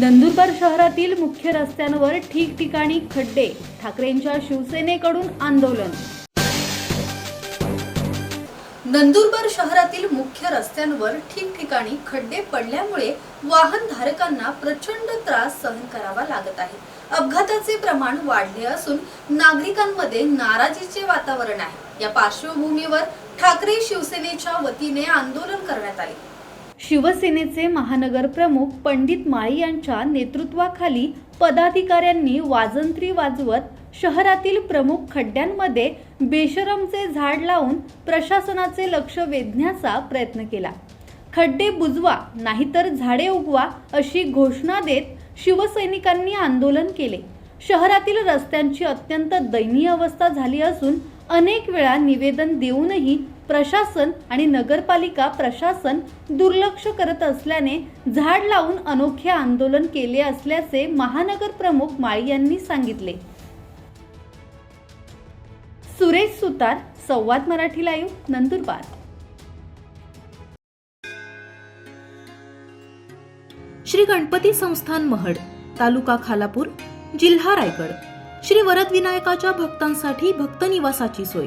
नंदुरबार शहरातील मुख्य रस्त्यांवर ठिकठिकाणी खड्डे ठाकरेंच्या शिवसेनेकडून आंदोलन. नंदुरबार शहरातील मुख्य रस्त्यांवर ठिकठिकाणी खड्डे पडल्यामुळे वाहनधारकांना प्रचंड त्रास सहन करावा लागत आहे. अपघाताचे प्रमाण वाढले असून नागरिकांमध्ये नाराजीचे वातावरण आहे. या पार्श्वभूमीवर ठाकरे शिवसेनेच्या वतीने आंदोलन करण्यात आले. शिवसेनेचे महानगर प्रमुख पंडित माळी यांच्या नेतृत्वाखाली पदाधिकाऱ्यांनी वाजंत्री वाजवत शहरातील प्रमुख खड्ड्यांमध्ये बेशरमचे झाड लावून प्रशासनाचे लक्ष वेधण्याचा प्रयत्न केला. खड्डे बुजवा नाहीतर झाडे उगवा अशी घोषणा देत शिवसैनिकांनी आंदोलन केले. शहरातील रस्त्यांची अत्यंत दयनीय अवस्था झाली असून अनेक वेळा निवेदन देऊनही प्रशासन आणि नगरपालिका प्रशासन दुर्लक्ष करत असल्याने झाड लावून अनोखे आंदोलन केले असल्याचे महानगर प्रमुख माळी यांनी सांगितले. सुरेश सुतार संवाद मराठी लाईव्ह नंदुरबार. श्री गणपती संस्थान महड तालुका खालापूर जिल्हा रायगड. श्री वरदविनायकाच्या भक्तांसाठी भक्त निवासाची सोय.